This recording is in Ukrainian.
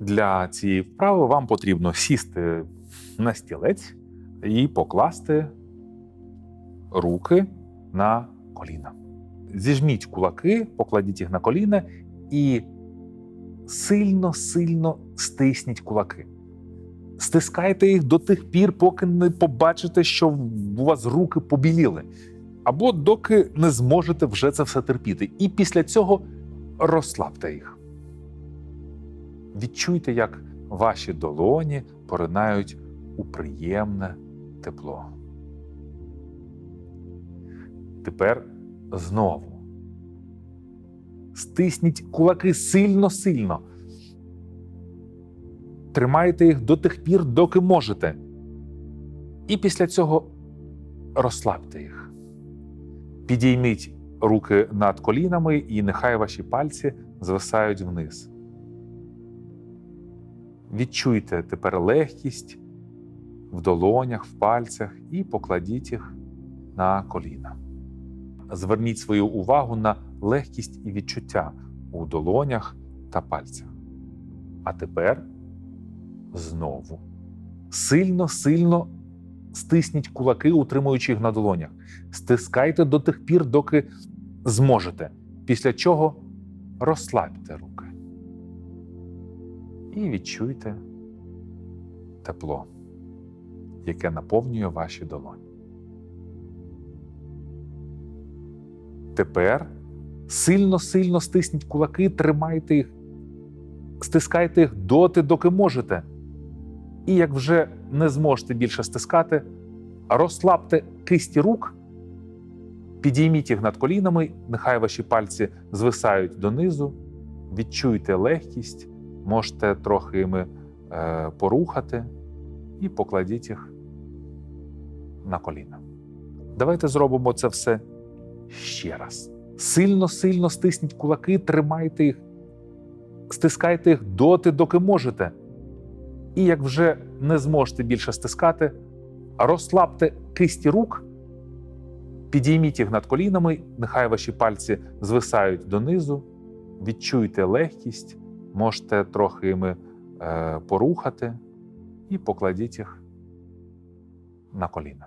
Для цієї вправи вам потрібно сісти на стілець і покласти руки на коліна. Зіжміть кулаки, покладіть їх на коліна і сильно-сильно стисніть кулаки. Стискайте їх до тих пір, поки не побачите, що у вас руки побіліли, або доки не зможете вже це все терпіти. І після цього розслабте їх. Відчуйте, як ваші долоні поринають у приємне тепло. Тепер знову. Стисніть кулаки сильно-сильно. Тримайте їх до тих пір, доки можете. І після цього розслабте їх. Підійміть руки над колінами, і нехай ваші пальці звисають вниз. Відчуйте тепер легкість в долонях, в пальцях і покладіть їх на коліна. Зверніть свою увагу на легкість і відчуття у долонях та пальцях. А тепер знову сильно-сильно стисніть кулаки, утримуючи їх на долонях. Стискайте до тих пір, доки зможете, після чого розслабте руки. І відчуйте тепло, яке наповнює ваші долоні. Тепер сильно-сильно стисніть кулаки, тримайте їх, стискайте їх доти, доки можете. І як вже не зможете більше стискати, розслабте кисті рук, підійміть їх над колінами, нехай ваші пальці звисають донизу, відчуйте легкість, можете трохи іми е, порухати і покладіть їх на коліна. Давайте зробимо це все ще раз. Сильно-сильно стисніть кулаки, тримайте їх, стискайте їх доти, доки можете. І як вже не зможете більше стискати, розслабте кисті рук, підійміть їх над колінами, нехай ваші пальці звисають донизу, відчуйте легкість, можете трохи іми е, порухати і покладіть їх на коліна.